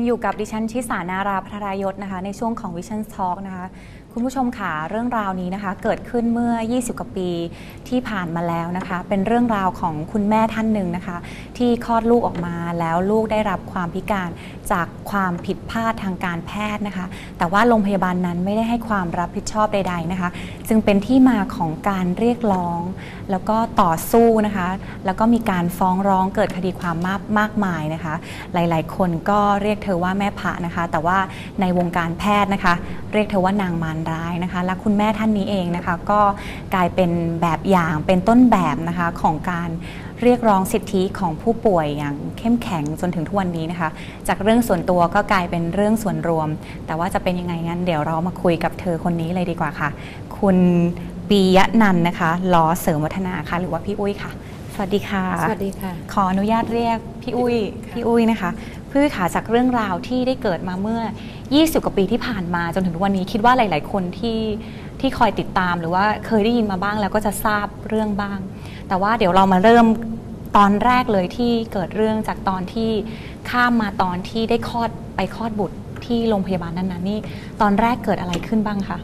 ยังอยู่กับดิฉันชิสานาราพัทรายศนะคะ ในช่วงของ Vision Talk นะคะ คุณผู้ชมค่ะเรื่องราวนี้นะคะ เกิดขึ้นเมื่อ 20 กว่าปีที่ผ่านมาแล้วนะคะ เป็นเรื่องราวของคุณแม่ท่านหนึ่งนะคะ ที่คลอดลูกออกมาแล้วลูกได้รับความพิการจากความผิดพลาดทางการแพทย์นะคะ แต่ว่าโรงพยาบาลนั้นไม่ได้ให้ความรับผิดชอบใด ๆนะคะ จึงเป็นที่มาของการเรียกร้อง แล้วก็ต่อสู้นะคะ แล้วก็มีการฟ้องร้องเกิดคดีความมากมากมายนะคะ หลายๆ คนก็เรียกเธอว่าแม่ผะนะคะ แต่ว่าในวงการแพทย์นะคะ เรียกเธอว่านางมารร้ายนะคะ และคุณแม่ท่านนี้เองนะคะก็กลายเป็นแบบอย่างเป็นต้นแบบนะคะของการเรียกร้องสิทธิของผู้ป่วยอย่างเข้มแข็งจนถึงทุกวันนี้นะคะ จากเรื่องส่วนตัวก็กลายเป็นเรื่องส่วนรวม แต่ว่าจะเป็นยังไงงั้นเดี๋ยวเรามาคุยกับเธอคนนี้เลยดีกว่าค่ะ คุณปียะนันท์นะคะล้อเสริมวัฒนาค่ะ หรือว่าพี่อุ้ยค่ะ สวัสดีค่ะ สวัสดีค่ะ ขออนุญาตเรียกพี่อุ้ย พี่อุ้ยนะคะ พี่อุ้ยค่ะจากเรื่องราวที่ได้เกิดมาเมื่อ 20 กว่าปีที่ผ่านมาจนถึงทุกวันนี้คิดว่าหลาย ๆ คนที่ที่คอยติดตามหรือว่าเคยได้ยินมาบ้างแล้วก็จะทราบเรื่องบ้าง แต่ว่าเดี๋ยวเรามาเริ่มตอนแรกเลยที่เกิดเรื่องจากตอนที่ข้ามมาตอนที่ได้คลอดไปคลอดบุตรที่โรงพยาบาลนั้น ๆ นี่ตอนแรกเกิดอะไรขึ้นบ้างคะ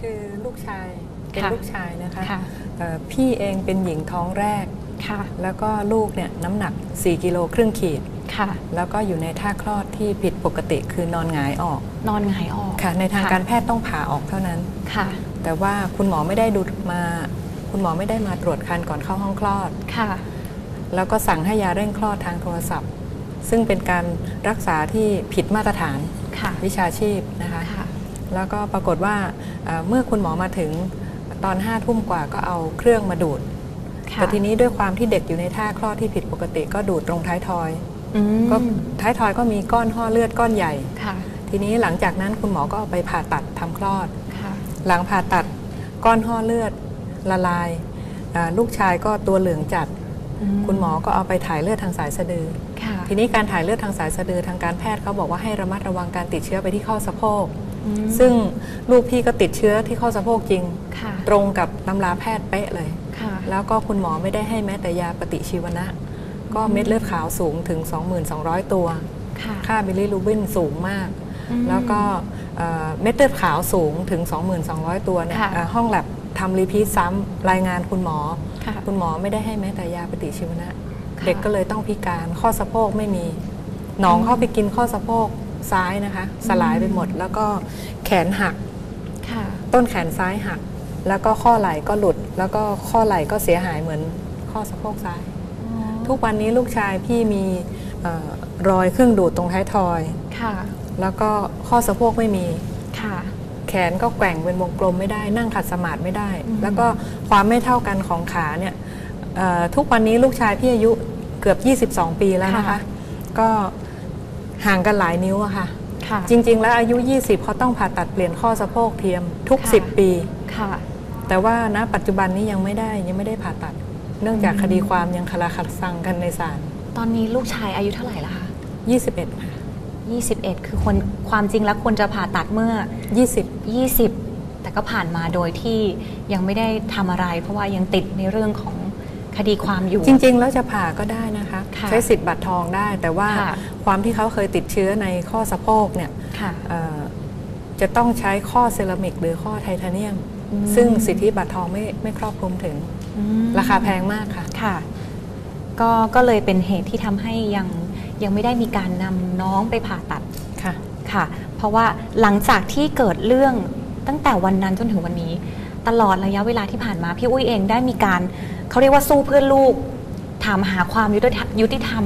คือลูกชายเป็นค่ะลูกชายนะคะค่ะเอ่อพี่เองเป็นหญิงท้องแรก ค่ะ แล้วก็ลูกเนี่ยน้ำหนัก 4 กิโลครึ่งขีด ค่ะ แล้วก็อยู่ในท่าคลอดที่ผิดปกติคือนอนหงายออก นอนหงายออก ค่ะ ในทางการแพทย์ต้องผ่าออกเท่านั้น ค่ะ แต่ว่าคุณหมอไม่ได้ดูมา คุณหมอไม่ได้มาตรวจคันก่อนเข้าห้องคลอด ค่ะ แล้วก็สั่งให้ยาเร่งคลอดทางโทรศัพท์ ซึ่งเป็นการรักษาที่ผิดมาตรฐานค่ะวิชาชีพนะคะค่ะแล้วก็ปรากฏว่าเอ่อเมื่อคุณหมอมาถึงตอนห้าทุ่มกว่าก็เอาเครื่องมาดูดค่ะ แต่ทีนี้ด้วยความที่เด็กอยู่ในท่าคลอดที่ผิดปกติก็ดูดตรงท้ายทอยอืมก็ท้ายทอยก็มีก้อนห่อเลือดก้อนใหญ่ค่ะทีนี้หลังจากนั้นคุณหมอก็เอาไปผ่าตัดทำคลอดค่ะหลังผ่าตัดก้อนห่อเลือดละลายอ่าลูกชายก็ตัวเหลืองจัด คุณหมอก็เอาไปถ่ายเลือดทางสายสะดือค่ะทีนี้การถ่ายเลือดทางสายสะดือทางการแพทย์เขาบอกว่าให้ระมัดระวังการติดเชื้อไปที่ข้อสะโพกอืมซึ่งลูกพี่ก็ติดเชื้อที่ข้อสะโพกจริงค่ะตรงกับตำราแพทย์เป๊ะเลยค่ะ แล้วก็คุณหมอไม่ได้ให้แม้แต่ยาปฏิชีวนะ ก็เม็ดเลือดขาวสูงถึง 22,200 ตัวค่ะค่าบิลิรูบินสูงมากอืมแล้วก็เอ่อเม็ดเลือดขาวสูงถึง 22,200 ตัวเนี่ยค่ะเอ่อห้องแลบทำรีพีทซ้ำรายงานคุณหมอค่ะคุณหมอไม่ได้ให้แม้แต่ยาปฏิชีวนะค่ะเด็กก็เลยต้องพิการข้อสะโพกไม่มีหนองเข้าไปกินข้อสะโพกซ้ายนะคะ สลายไปหมด แล้วก็แขนหักค่ะต้นแขนซ้ายหัก แล้วก็ข้อไหล่ก็หลุด แล้วก็ข้อไหล่ก็เสียหายเหมือนข้อสะโพกซ้าย ทุกวันนี้ลูกชายพี่มีเออรอยเครื่องดูดตรงท้ายทอยค่ะ แล้วก็ข้อสะโพกไม่มีค่ะ แขนก็แกว่งเป็นวงกลมไม่ได้ นั่งขัดสมาธิไม่ได้อืมแล้วก็ความไม่เท่ากันของขาเนี่ยเอ่อทุกวันนี้ลูกชายพี่อายุเกือบ 22 ปีแล้วนะคะ ก็ห่างกันหลายนิ้วอะค่ะค่ะจริง ๆ แล้วอายุ 20เขาต้องผ่าตัดเปลี่ยนข้อสะโพกเทียมทุกค่ะ10 ปีค่ะ แต่ว่าณปัจจุบันนี้ยังไม่ได้ยังไม่ได้ผ่าตัด เนื่องจากอืมคดีความยังคาราคาซังกันในศาลตอนนี้ลูกชายอายุเท่าไหร่ละคะ21ค่ะ21 คือคนความจริงแล้วควรจะผ่าตัดเมื่อ 20 20 แต่ก็ผ่านมาโดยที่ยังไม่ได้ทำอะไร เพราะว่ายังติดในเรื่องของคดีความอยู่ จริง ๆ แล้วจะผ่าก็ได้นะคะค่ะใช้สิทธิ์บัตรทองได้ แต่ว่าค่ะความที่เขาเคยติดเชื้อในข้อสะโพกเนี่ยค่ะเอ่อจะต้องใช้ข้อเซรามิกหรือข้อไทเทเนียมอืม ซึ่งสิทธิบัตรทองไม่ไม่ครอบคลุมถึงอืมราคาแพงมากค่ะค่ะ ก็ก็เลยเป็นเหตุที่ทำให้ยังยังไม่ได้มีการนำน้องไปผ่าตัดค่ะค่ะ เพราะว่าหลังจากที่เกิดเรื่องตั้งแต่วันนั้นจนถึงวันนี้ ตลอดระยะเวลาที่ผ่านมาพี่อุ้ยเองได้มีการเขาเรียกว่าสู้เพื่อลูก ถามหาความยุติธรรมยุติธรรม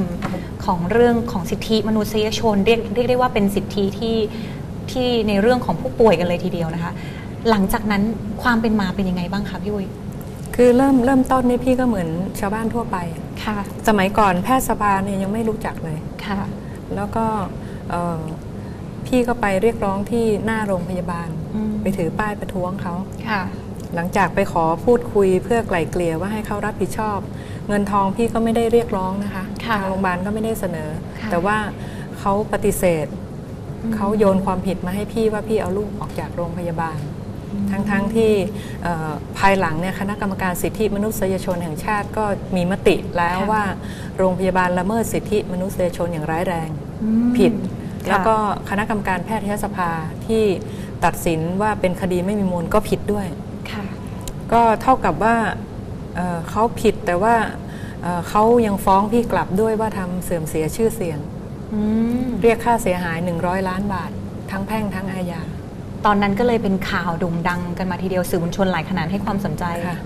ของเรื่องของสิทธิมนุษยชนเรียกเรียกได้ว่าเป็นสิทธิที่ที่ในเรื่องของผู้ป่วยกันเลยทีเดียวนะคะ หลังจากนั้นความเป็นมาเป็นยังไงบ้างคะพี่อุ้ยคือเริ่มเริ่มต้นนี่พี่ก็เหมือนชาวบ้านทั่วไป ค่ะ สมัยก่อนแพทยสภาเนี่ยยังไม่รู้จักเลย ค่ะ แล้วก็เอ่อพี่ก็ไปเรียกร้องที่หน้าโรงพยาบาลอืมไปถือป้ายประท้วงเขาค่ะ หลังจากไปขอพูดคุยเพื่อไกล่เกลี่ยว่าให้เขารับผิดชอบ เงินทองพี่ก็ไม่ได้เรียกร้องนะคะค่ะทางโรงพยาบาลก็ไม่ได้เสนอค่ะแต่ว่าเขาปฏิเสธอืมเขาโยนความผิดมาให้พี่ว่าพี่เอาลูกออกจากโรงพยาบาล ทั้งๆทที่เอ่อภายหลังเนี่ยคณะกรรมการสิทธิมนุษยชนแห่งชาติก็มีมติแล้วค่ะว่าโรงพยาบาลละเมิดสิทธิมนุษยชนอย่างร้ายแรงอืมผิด แล้วก็คณะกรรมการแพทยสภาที่ตัดสินว่าเป็นคดีไม่มีมูลก็ผิดด้วยค่ะก็เท่ากับว่าเอ่อเขาผิดแต่ว่าเอ่อเขายังฟ้องพี่กลับด้วยว่าทำเสื่อมเสียชื่อเสียงอืมเรียกค่าเสียหาย 100 ล้านบาท ทั้งแพ่งทั้งอาญา ตอนนั้นก็เลยเป็นข่าวโด่งดังกันมาทีเดียวสื่อมวลชนหลายขนาดให้ความสนใจค่ะ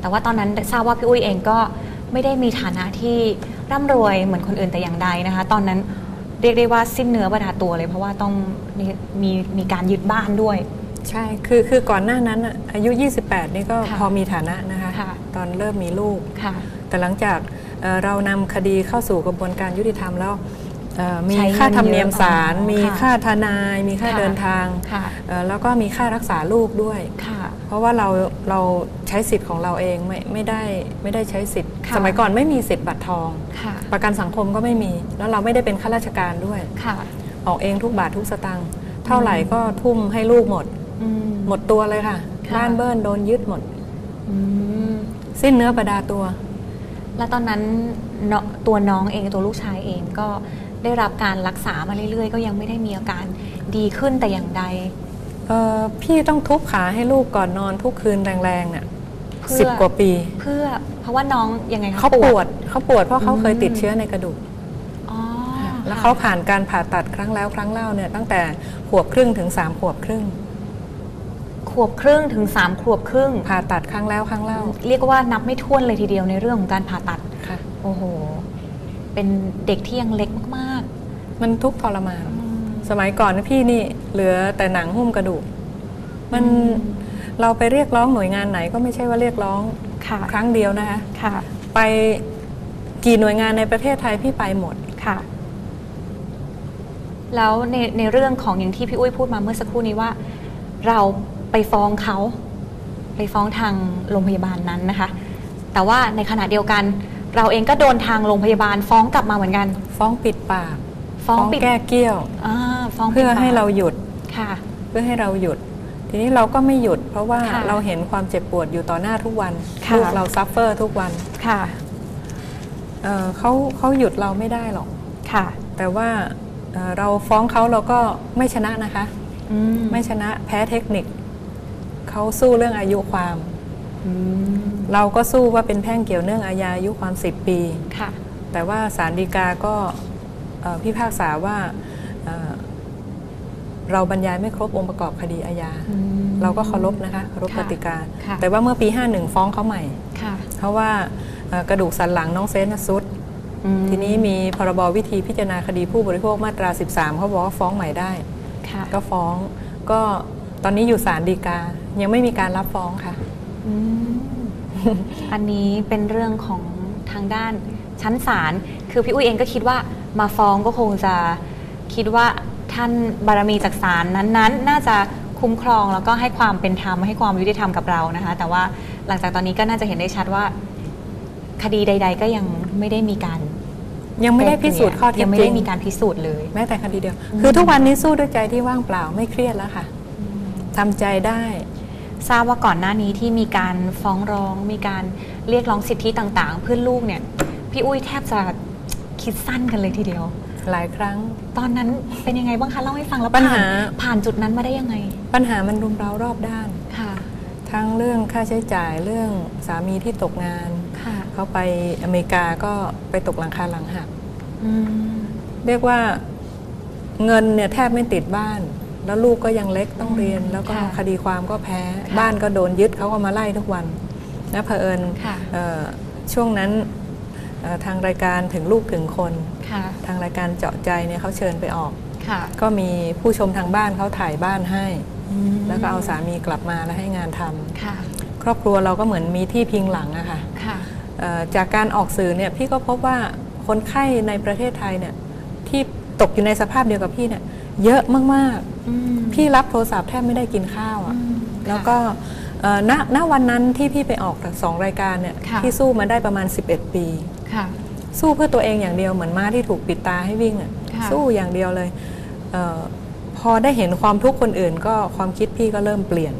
แต่ว่าตอนนั้นทราบว่าพี่อุ้ยเองก็ไม่ได้มีฐานะที่ร่ำรวยเหมือนคนอื่นแต่อย่างใดนะคะ ตอนนั้นเรียกได้ว่าสิ้นเนื้อประดาตัวเลย เพราะว่าต้องมีมีมีการยึดบ้านด้วย ใช่คือคือก่อนหน้านั้นน่ะอายุ 28 นี่ก็ค่ะพอมีฐานะนะคะค่ะตอนเริ่มมีลูกค่ะแต่หลังจากเอ่อเรานำคดีเข้าสู่กระบวนการยุติธรรมแล้วเอ่อ มีใช้เงินค่าธรรมเนียมศาลเยอะมีค่ะค่าทนาย มีค่าค่ะเดินทางค่ะเอ่อแล้วก็มีค่ารักษาลูกด้วยค่ะเพราะว่าเราเราใช้สิทธิ์ของเราเองไม่ไม่ได้ไม่ได้ใช้สิทธิ์ค่ะสมัยก่อนไม่มีสิทธิ์บัตรทองค่ะประกันสังคมก็ไม่มี แล้วเราไม่ได้เป็นข้าราชการด้วยค่ะออกเองทุกบาททุกสตางค์เท่าไหร่ก็ทุ่มให้ลูกหมดอืมหมดตัวเลยค่ะค่ะบ้านเบิ้ลโดนยึดหมดอืมสิ้นเนื้อประดาตัว แล้วตอนนั้นเนาะตัวน้องเองตัวลูกชายเองก็ ได้รับการรักษามาเรื่อยๆ ก็ยังไม่ได้มีอาการดีขึ้นแต่อย่างใด เอ่อพี่ต้องทุบขาให้ลูกก่อนนอนทุกคืนแรงๆเนี่ยเพื่อ สิบกว่าปี เพื่อเพราะว่าน้องยังไงคะเขาปวดเขาปวดเพราะเขาเคยติดเชื้อในกระดูก อ๋อแล้วค่ะเขาผ่านการผ่าตัดครั้งแล้วครั้งเล่าเนี่ยตั้งแต่ขวบครึ่งถึงสามขวบครึ่ง ขวบครึ่งถึงสามขวบครึ่ง ผ่าตัดครั้งแล้วครั้งเล่าเรียกว่านับไม่ถ้วนเลยทีเดียวในเรื่องของการผ่าตัด ค่ะ โอ้โห เป็นเด็กที่ยังเล็กมาก มันทุกข์ทรมานๆอืมสมัยก่อนนะพี่นี่เหลือแต่หนังหุ้มกระดูก มันอืมเราไปเรียกร้องหน่วยงานไหนก็ไม่ใช่ว่าเรียกร้องค่ะครั้งเดียวนะคะค่ะไปกี่หน่วยงานในประเทศไทยพี่ไปหมดค่ะ แล้วในในเรื่องของอย่างที่พี่อุ้ยพูดมาเมื่อสักครู่นี้ว่า เราไปฟ้องเขา ไปฟ้องทางโรงพยาบาลนั้นนะคะ แต่ว่าในขณะเดียวกัน เราเองก็โดนทางโรงพยาบาลฟ้องกลับมาเหมือนกัน ฟ้องปิดปาก ฟ้องปิด แก้เกี้ยวอ่าฟ้องปิดเพื่อปกให้เราหยุดค่ะ เพื่อให้เราหยุด ทีนี้เราก็ไม่หยุด เพราะว่าค่ะเราเห็นความเจ็บปวดอยู่ต่อหน้าทุกวันค่ะ ลูกเราซัฟเฟอร์ทุกวันค่ะ เอ่อเขาเขาหยุดเราไม่ได้หรอก ค่ะ แต่ว่าเอ่อเราฟ้องเขาเราก็ไม่ชนะนะคะ อืมไม่ชนะแพ้เทคนิคเขาสู้เรื่องอายุความ อืมเราก็สู้ว่าเป็นแพ่งเกี่ยวเนื่องอาญาอายุความ 10 ปี ค่ะ แต่ว่าศาลฎีกาก็เอ่อ พิพากษาว่าเอ่อเราบรรยายไม่ครบองค์ประกอบคดีอาญาอืมเราก็เคารพนะคะเคารพค่ะกติกาค่ะแต่ว่าเมื่อปี 51 ฟ้องเขาใหม่ค่ะเพราะว่าเอ่อกระดูกสันหลังน้องเซนน่ะซุดอืมทีนี้มีพรบวิธีพิจารณาคดีผู้บริโภคมาตรา 13 เขาบอกว่าฟ้องใหม่ได้ค่ะก็ฟ้องก็ตอนนี้อยู่ศาลฎีกา ยังไม่มีการรับฟ้องค่ะอืมอันนี้เป็นเรื่องของทางด้าน ชั้นศาลคือพี่อุ้ยเองก็คิดว่ามาฟ้องก็คงจะคิดว่าท่านบารมีจากศาลนั้นๆ น่าจะคุ้มครองแล้วก็ให้ความเป็นธรรมให้ความยุติธรรมกับเรานะคะ แต่ว่าหลังจากตอนนี้ก็น่าจะเห็นได้ชัดว่า คดีใด ๆ ก็ยังไม่ได้มีการยังไม่ได้พิสูจน์ข้อเท็ยัจงไม่จริได้งมีการพิสูจน์เลย แม้แต่คดีเดียวอืมคือทุกวันนี้สู้ด้วยใจที่ว่างเปล่าไม่เครียดแล้วค่ะทำใจได้ ทราบว่าก่อนหน้านี้ที่มีการฟ้องร้อง มีการเรียกร้องสิทธิต่าง ๆ เพื่อลูกเนี่ย พี่อุ้ยแทบจะคิดสั้นกันเลยทีเดียว หลายครั้ง ตอนนั้นเป็นยังไงบ้างคะเล่าให้ฟังแล้วปัญหาผ่นผ่านจุดนั้นมาได้ยังไง ปัญหามันรุมเรารอบด้านค่ะ ทั้งเรื่องค่าใช้จ่ายเรื่องสามีที่ตกงานค่ะเขาไปอเมริกาก็ไปตกหลังคาหลังหักอืมเรียกว่าเงินเนี่ยแทบไม่ติดบ้าน แล้วลูกก็ยังเล็กต้องเรียนอืมแล้วก็ค่ะคดีความก็แพ้ค่ะบ้านก็โดนยึดเขาก็มาไล่ทุกวันนะเผอิญค่ะเอ่อช่วงนั้นเอ่อ ทางรายการถึงลูกถึงคนค่ะทางรายการเจาะใจเนี่ยเขาเชิญไปออกค่ะก็มีผู้ชมทางบ้านเขาถ่ายบ้านให้อืมแล้วก็เอาสามีกลับมาแล้วให้งานทำค่ะครอบครัวเราก็เหมือนมีที่พิงหลังอะค่ะค่ะเอ่อจากการออกสื่อเนี่ยพี่ก็พบว่าคนไข้ในประเทศไทยเนี่ยที่ตกอยู่ในสภาพเดียวกับพี่เนี่ยเยอะมากอืมๆพี่รับโทรศัพท์แทบไม่ได้กินข้าวอือะ่ะมแล้วก็เอ่อณณวันนั้นที่พี่ไปออกสองรายการเนี่ยค่ะพี่สู้มาได้ประมาณ 11 ปีค่ะ สู้เพื่อตัวเองอย่างเดียวเหมือนม้าที่ถูกปิดตาให้วิ่งอะค่ะสู้อย่างเดียวเลยเออพอได้เห็นความทุกข์คนอื่น ก็ความคิดพี่ก็เริ่มเปลี่ยน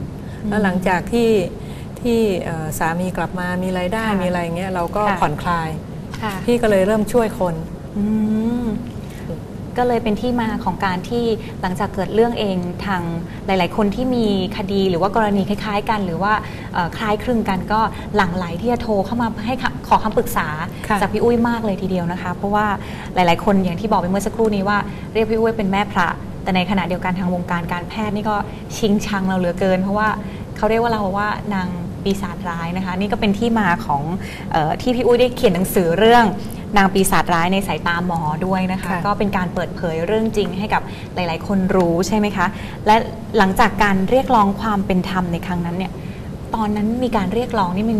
แล้วหลังจากที่ที่เอ่อสามีกลับมามีรายได้ค่ะมีอะไรเงี้ยเราก็ค่ะผ่อนคลายค่ะพี่ก็เลยเริ่มช่วยคนอืม ก็เลยเป็นที่มาของการที่หลังจากเกิดเรื่องเองทางหลาย ๆ คนที่มีคดีหรือว่ากรณีคล้าย ๆ กัน หรือว่าเอ่อคล้ายคลึงกันก็หลั่งไหลที่จะโทรเข้ามาให้คำขอคำปรึกษาค่ะจากพี่อุ้ยมากเลยทีเดียวนะคะ เพราะว่าหลาย ๆ คนอย่างที่บอกไปเมื่อสักครู่นี้ว่าเรียกพี่อุ้ยเป็นแม่พระแต่ในขณะเดียวกันทางวงการการแพทย์นี่ก็ชิงชังเราเหลือเกิน เพราะว่าเขาเรียกว่าเราว่านางปีศาจร้ายนะคะ นี่ก็เป็นที่มาของเออที่พี่อุ้ยได้เขียนหนังสือเรื่อง นางปีศาจร้ายในสายตาหมอด้วยนะคะค่ะก็เป็นการเปิดเผยเรื่องจริงให้กับหลาย ๆ คนรู้ใช่ไหมคะ และหลังจากการเรียกร้องความเป็นธรรมในครั้งนั้นเนี่ยตอนนั้นมีการเรียกร้องนี่มัน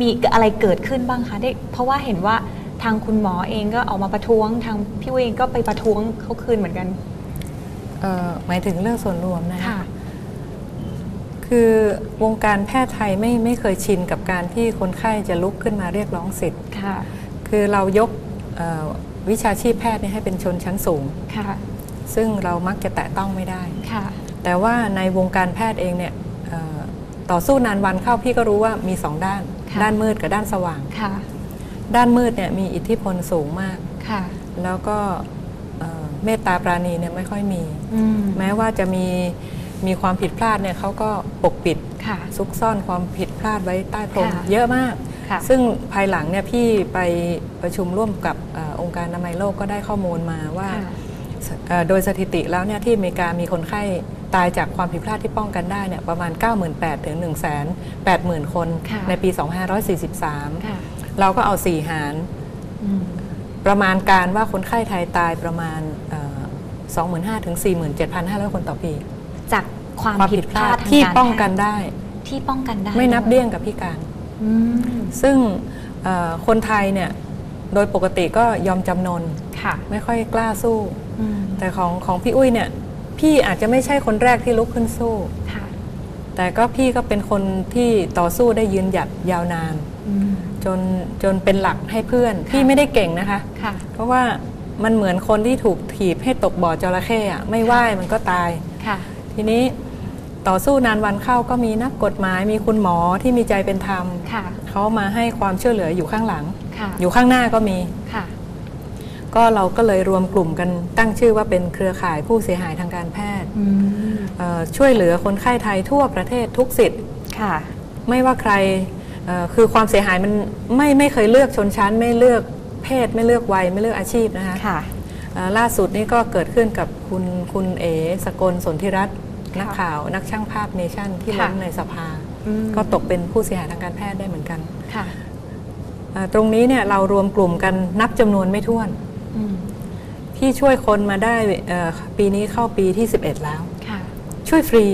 มีอะไรเกิดขึ้นบ้างคะได้เพราะว่าเห็นว่าทางคุณหมอเองก็ออกมาประท้วงทางพี่อุ้ยเองก็ไปประท้วงเขาคืนเหมือนกันเอ่อหมายถึงเรื่องส่วนรวมนะคะค่ะคือวงการแพทย์ไทยไม่ไม่เคยชินกับการที่คนไข้จะลุกขึ้นมาเรียกร้องสิทธิ์ ค่ะคือเรายกเอ่อวิชาชีพแพทย์เนี่ยให้เป็นชนชั้นสูงค่ะซึ่งเรามักจะแตะต้องไม่ได้ค่ะแต่ว่าในวงการแพทย์เองเนี่ยเอ่อต่อสู้นานวันเข้าพี่ก็รู้ว่ามีสองด้านค่ะด้านมืดกับด้านสว่างค่ะด้านมืดเนี่ยมีอิทธิพลสูงมากค่ะแล้วก็เอ่อเมตตาปราณีเนี่ยไม่ค่อยมีอืมแม้ว่าจะมีมีความผิดพลาดเนี่ยเขาก็ปกปิดค่ะซุกซ่อนความผิดพลาดไว้ใต้พรมค่ะเยอะมาก ค่ะ ซึ่งภายหลังเนี่ยพี่ไปประชุมร่วมกับเออองค์การอนามัยโลกก็ได้ข้อมูลมาว่าค่ะเอ่อโดยสถิติแล้วเนี่ยที่อเมริกามีคนไข้ตายจากความผิดพลาดที่ป้องกันได้เนี่ยประมาณ 98,000ถึง180,000 คนค่ะในปี 2543ค่ะเราก็เอา 4 หารอืมประมาณการว่าคนไข้ไทยตายประมาณเอ่อ25,000ถึง47,500 คนต่อปี จากความความผิผิดดพพลาลาดดทางที่การป้องกันแพทย์ได้ ที่ป้องกันได้ ไม่นับด้วยเดี้ยงกับพิการอืม ซึ่งเอ่อคนไทยเนี่ยโดยปกติก็ยอมจำนนค่ะไม่ค่อยกล้าสู้อืมแต่ของของพี่อุ้ยเนี่ย พี่อาจจะไม่ใช่คนแรกที่ลุกขึ้นสู้ค่ะแต่ก็พี่ก็เป็นคนที่ต่อสู้ได้ยืนหยัดยาวนานอืมจนจนเป็นหลักให้เพื่อนค่ะพี่ไม่ได้เก่งนะคะค่ะเพราะว่ามันเหมือนคนที่ถูกถีบให้ตกบ่อจระเข้อะไม่ว่ายมันก็ตายค่ะทีนี้ ต่อสู้นานวันเข้าก็มีนักกฎหมายมีคุณหมอที่มีใจเป็นธรรมค่ะเขามาให้ความช่วยเหลืออยู่ข้างหลังค่ะอยู่ข้างหน้าก็มีค่ะก็เราก็เลยรวมกลุ่มกันตั้งชื่อว่าเป็นเครือข่ายผู้เสียหายทางการแพทย์อืมเอ่อช่วยเหลือคนไข้ไทยทั่วประเทศทุกสิทธิ์ค่ะไม่ว่าใครเอ่อคือความเสียหายมันไม่ไม่เคยเลือกชนชั้น ไม่เลือกเพศไม่เลือกวัยไม่เลือกอาชีพนะคะค่ะเอ่อล่าสุดนี่ก็เกิดขึ้นกับคุณคุณเอสกลสนธิรัตน์ค่ะ นักข่าวนักช่างภาพเนชั่นที่ค่ะล้มในสภาอืมก็ตกเป็นผู้เสียหายทางการแพทย์ได้เหมือนกันค่ะเอ่อตรงนี้เนี่ยเรารวมกลุ่มกันนับจำนวนไม่ถ้วนอืมพี่ช่วยคนมาได้เอ่อปีนี้เข้าปีที่ 11 แล้วค่ะช่วยฟรี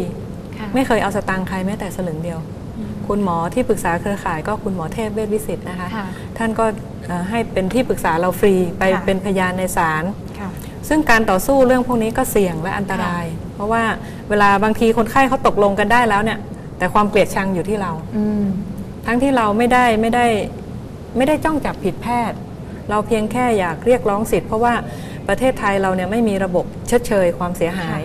ค่ะไม่เคยเอาสตางค์ใครแม้แต่สลึงเดียวอืมคุณหมอที่ปรึกษาเครือข่ายก็คุณหมอเทพเวชวิสิตนะคะค่ะท่านก็เอ่อให้เป็นที่ปรึกษาเราฟรีไปค่ะเป็นพยานในศาลค่ะซึ่งการต่อสู้เรื่องพวกนี้ก็เสี่ยงและอันตราย เพราะว่าเวลาบางทีคนไข้เขาตกลงกันได้แล้วเนี่ย แต่ความเกลียดชังอยู่ที่เราอืมทั้งที่เราไม่ได้ไม่ได้ไม่ได้จ้องจับผิดแพทย์ เราเพียงแค่อยากเรียกร้องสิทธิ์เพราะว่าประเทศไทยเราเนี่ยไม่มีระบบชดเชยความเสียหาย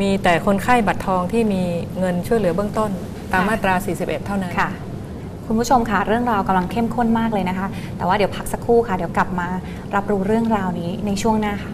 มีแต่คนไข้บัตรทองที่มีเงินช่วยเหลือเบื้องต้น ตามค่ะมาตรา 41 เท่านั้นค่ะคุณผู้ชมค่ะเรื่องราวกำลังเข้มข้นมากเลยนะคะ แต่ว่าเดี๋ยวพักสักครู่ค่ะ เดี๋ยวกลับมารับรู้เรื่องราวนี้ในช่วงหน้าค่ะ